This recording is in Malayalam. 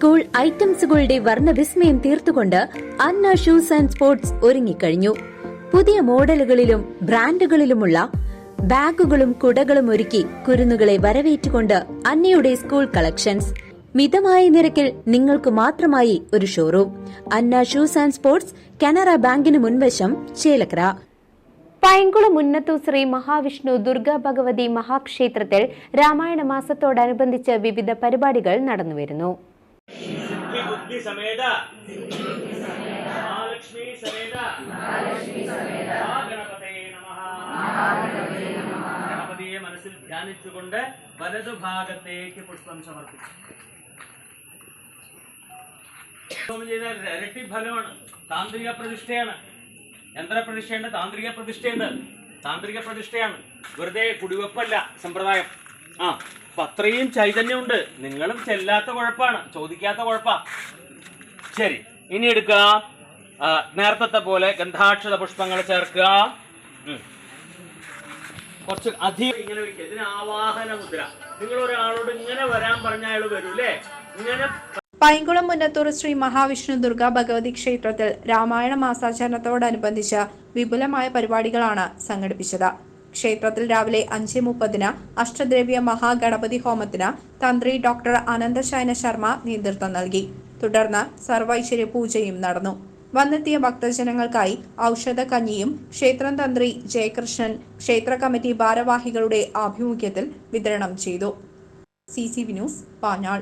സ്കൂൾ ഐറ്റംസുകളുടെ വർണവിസ്മയം തീർത്തുകൊണ്ട് അന്ന ഷൂസ് ആൻഡ് സ്പോർട്സ് ഒരുങ്ങിക്കഴിഞ്ഞു. പുതിയ മോഡലുകളിലും ബ്രാൻഡുകളിലുമുള്ള ബാഗുകളും കുടകളും ഒരുക്കി കുരുന്നുകളെ വരവേറ്റുകൊണ്ട് അന്നയുടെ സ്കൂൾ കളക്ഷൻസ്. മിതമായ നിരക്കിൽ നിങ്ങൾക്ക് മാത്രമായി ഒരു showroom. Anna shoes and sports Canara ബാങ്കിന് മുൻവശം ചേലക്കര. പൈങ്കുളം ഉന്നത്തു ശ്രീ മഹാവിഷ്ണു ദുർഗാ ഭഗവതി മഹാക്ഷേത്രത്തിൽ രാമായണ മാസത്തോടനുബന്ധിച്ച് വിവിധ പരിപാടികൾ നടന്നുവരുന്നു. സിദ്ധി ബുദ്ധി സമേത. മഹാലക്ഷ്മി സമേത. ഗണപതയെ നമ. ഗണപതിയെ മനസ്സിൽ ധ്യാനിച്ചുകൊണ്ട് വലതുഭാഗത്തേക്ക് പുഷ്പം സമർപ്പിച്ചു. ചെയ്ത ഇരട്ടി ഫലമാണ്. താന്ത്രിക പ്രതിഷ്ഠയാണ്. യന്ത്രപ്രതിഷ്ഠയുണ്ട് താന്ത്രിക പ്രതിഷ്ഠയുണ്ട്. താന്ത്രിക പ്രതിഷ്ഠയാണ്. വെറുതെ കുടിവെപ്പല്ല സമ്പ്രദായം. ആ. അപ്പൊ അത്രയും ചൈതന്യമുണ്ട്. നിങ്ങളും ചെല്ലാത്ത കുഴപ്പമാണ് ചോദിക്കാത്ത കുഴപ്പ. ശരി ഇനി എടുക്കുക. നേരത്തെ പോലെ ഗന്ധാക്ഷത പുഷ്പങ്ങൾ ചേർക്കുക. കുറച്ച് അധികം ഇങ്ങനെ വയ്ക്കുക ഇതിന് ആവാഹന മുദ്ര. നിങ്ങൾ ഒരാളോട് ഇങ്ങനെ വരാൻ പറഞ്ഞാൽ അയാൾ വരൂലേ ഇങ്ങനെ പൈങ്കുളം മുന്നത്തൂർ ശ്രീ മഹാവിഷ്ണു ദുർഗാ ഭഗവതി ക്ഷേത്രത്തിൽ രാമായണ മാസാചരണത്തോടനുബന്ധിച്ച് വിപുലമായ പരിപാടികളാണ് സംഘടിപ്പിച്ചത്. ക്ഷേത്രത്തിൽ രാവിലെ അഞ്ച് മുപ്പതിന് അഷ്ടദ്രവ്യ മഹാഗണപതി ഹോമത്തിന് തന്ത്രി ഡോക്ടർ അനന്തശയന ശർമ്മ നേതൃത്വം നൽകി. തുടർന്ന് സർവൈശ്വര്യ പൂജയും നടന്നു. വന്നെത്തിയ ഭക്തജനങ്ങൾക്കായി ഔഷധ കഞ്ഞിയും ക്ഷേത്രം തന്ത്രി ജയകൃഷ്ണൻ ക്ഷേത്ര കമ്മിറ്റി ഭാരവാഹികളുടെ ആഭിമുഖ്യത്തിൽ വിതരണം ചെയ്തു. C C V news Panjal.